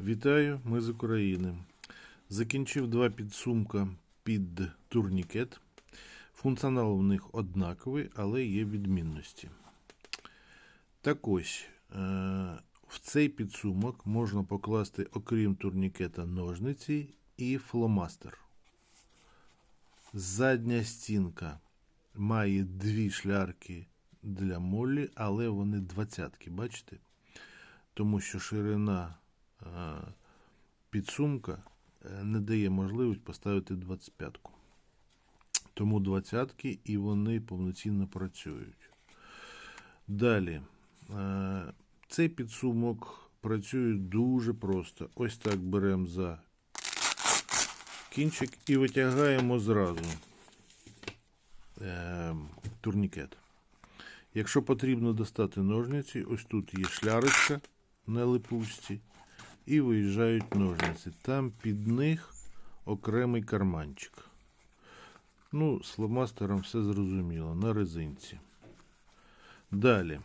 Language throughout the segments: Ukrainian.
Вітаю, ми з України. Закінчив два підсумка під турнікет. Функціонал в них однаковий, але є відмінності. Так ось, е, в цей підсумок можна покласти, окрім турнікета, ножниці і фломастер. Задня стінка має дві шлярки для моллі, але вони двадцятки, бачите? Тому що ширина підсумка е, не дає можливість поставити 25-ку. Тому 20-ки і вони повноцінно працюють. Далі. е, Цей підсумок працює дуже просто. Ось так беремо за кінчик і витягаємо зразу е, турнікет. Якщо потрібно достати ножниці, ось тут є шлярочка на липучці, і виїжджають ножниці. Там під них окремий карманчик. Ну, з фломастером все зрозуміло, на резинці. Далі.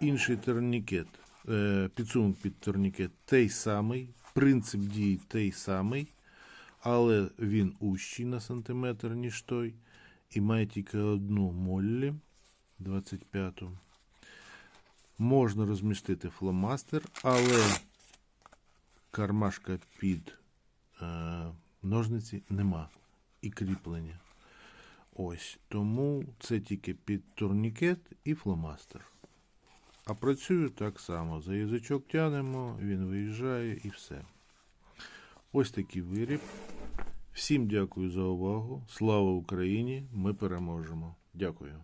Інший турнікет, е, підсумок під турнікет той самий, принцип дії той самий, але він ущий на сантиметр, ніж той, і має тільки одну моллі 25-ту. Можна розмістити фломастер, але кармашка під е, ножниці нема і кріплення. Ось тому це тільки під турнікет і фломастер. А працюю так само. За язичок тянемо, він виїжджає і все. Ось такий виріб. Всім дякую за увагу. Слава Україні! Ми переможемо. Дякую.